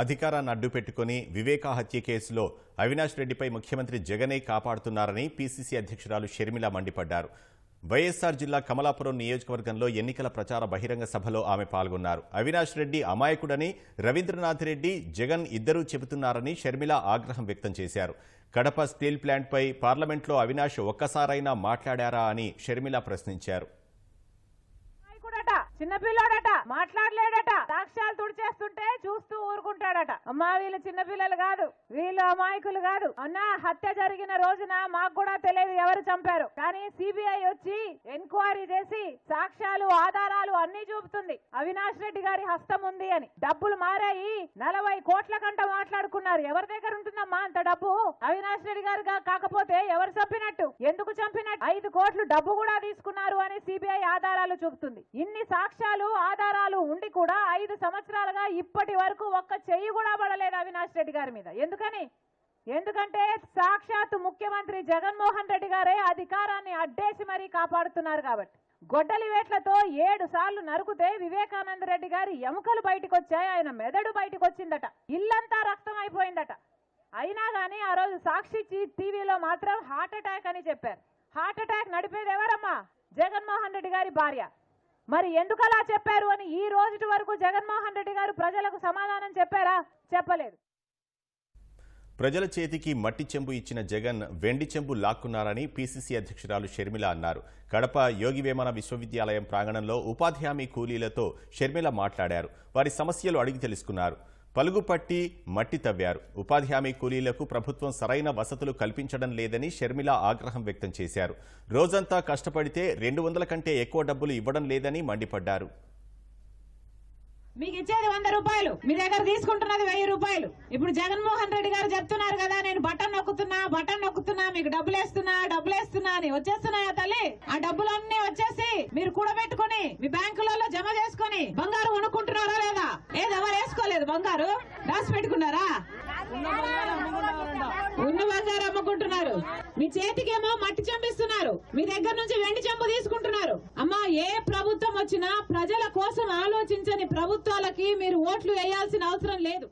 అధికారాన్ని అడ్డుపెట్టుకుని వివేకా హత్య కేసులో అవినాష్ రెడ్డిపై ముఖ్యమంత్రి జగనే కాపాడుతున్నారని పీసీసీ అధ్యక్షురాలు షర్మిల మండిపడ్డారు. వైఎస్సార్ జిల్లా కమలాపురం నియోజకవర్గంలో ఎన్నికల ప్రచార బహిరంగ సభలో ఆమె పాల్గొన్నారు. అవినాష్ రెడ్డి అమాయకుడని రవీంద్రనాథ్ రెడ్డి జగన్ ఇద్దరూ చెబుతున్నారని షర్మిల ఆగ్రహం వ్యక్తం చేశారు. కడప స్టీల్ ప్లాంట్పై పార్లమెంట్లో అవినాష్ ఒక్కసారైనా మాట్లాడారా అని షర్మిల ప్రశ్నించారు. చిన్నపిల్లాడట మాట్లాడలేడట. సాక్ష్యాలు తుడిచేస్తుంటే చూస్తూ ఊరుకుంటాడట. అమ్మా వీళ్ళు చిన్నపిల్లలు కాదు వీళ్ళు అమాయకులు కాదు. అన్న హత్య జరిగిన రోజున మాకు కూడా తెలియదు ఎవరు చంపారు. కానీ సిబిఐ వచ్చి ఎంక్వైరీ చేసి సాక్ష్యాలు ఆధారాలు అన్ని చూపుతుంది. అవినాష్ రెడ్డి గారి హస్తం ఉంది అని. డబ్బులు మారాయి. నలభై కోట్ల కంట మాట్లాడుకున్నారు. ఎవరి దగ్గర ఉంటుందమ్మా అంత డబ్బు? అవినాష్ రెడ్డి గారు కాకపోతే ఎవరు చంపినట్టు? ఎందుకు చంపినట్టు? ఐదు కోట్లు డబ్బు కూడా తీసుకున్నారు అని సిబిఐ ఆధారాలు చూపుతుంది. ఇన్ని సాక్ష్యాలు ఆధారాలు ఉండి కూడా ఐదు సంవత్సరాలుగా ఇప్పటి వరకు ఒక్క చెయ్యి కూడా పడలేదు అవినాష్ రెడ్డి గారి మీద. ఎందుకని? ఎందుకంటే సాక్షాత్ ముఖ్యమంత్రి జగన్మోహన్ రెడ్డి గారే అధికారాన్ని అడ్డేసి మరీ కాపాడుతున్నారు కాబట్టి. గొడ్డలి వేట్లతో ఏడు సార్లు నరుకుతే వివేకానంద రెడ్డి గారి ఎముకలు బయటకు వచ్చాయి ఆయన మెదడు బయటకు వచ్చిందట ఇల్లంతా రక్తం అయిపోయిందట. అయినా గానీ ఆ రోజు సాక్షి టీవీలో మాత్రం హార్ట్ అటాక్ అని చెప్పారు. హార్ట్ అటాక్ నడిపేది ఎవరమ్మా? జగన్మోహన్ రెడ్డి గారి భార్య. మరి ఎందుకు అలా చెప్పారు అని ఈ రోజు వరకు జగన్మోహన్ రెడ్డి గారు ప్రజలకు సమాధానం చెప్పారా? చెప్పలేదు. ప్రజల చేతికి మట్టి చెంబు ఇచ్చిన జగన్ వెండి చెంబు లాక్కున్నారని పీసీసీ అధ్యక్షురాలు షర్మిల అన్నారు. కడప యోగి వేమన విశ్వవిద్యాలయం ప్రాంగణంలో ఉపాధి హామీ కూలీలతో షర్మిల మాట్లాడారు. వారి సమస్యలు అడిగి తెలుసుకున్నారు. పలుగుపట్టి మట్టి తవ్వారు. ఉపాధి హామీ కూలీలకు ప్రభుత్వం సరైన వసతులు కల్పించడం లేదని షర్మిల ఆగ్రహం వ్యక్తం చేశారు. రోజంతా కష్టపడితే రెండు వందల కంటే ఎక్కువ డబ్బులు ఇవ్వడం లేదని మండిపడ్డారు. మీకు ఇచ్చేది వంద రూపాయలు. మీ దగ్గర తీసుకుంటున్నది వెయ్యి రూపాయలు. ఇప్పుడు జగన్మోహన్ రెడ్డి గారు చెప్తున్నారు కదా నేను బటన్ నొక్కుతున్నా బటన్ నొక్కుతున్నా మీకు డబ్బులు వేస్తున్నా డబ్బులు వేస్తున్నా అని. వచ్చేస్తున్నాయా తల్లి? ఆ డబ్బులన్నీ వచ్చేసి మీరు కూడబెట్టుకుని మీ బ్యాంకులలో జమ చేసుకుని బంగారు కొనుక్కుంటున్నారా లేదా ఏది ఎవరు వేసుకోలేదు బంగారు దాచి పెట్టుకున్నారా? ఉన్న బంగారు అమ్ముకుంటున్నారు. మీ చేతికేమో మట్టి చంపిస్తున్నారు. మీ దగ్గర నుంచి వెండి చెంపు తీసుకుంటున్నారు. అమ్మా ఏ ప్రభుత్వం వచ్చినా ప్రజల కోసం ఆలోచించని ప్రభుత్వాలకి మీరు ఓట్లు వేయాల్సిన అవసరం లేదు.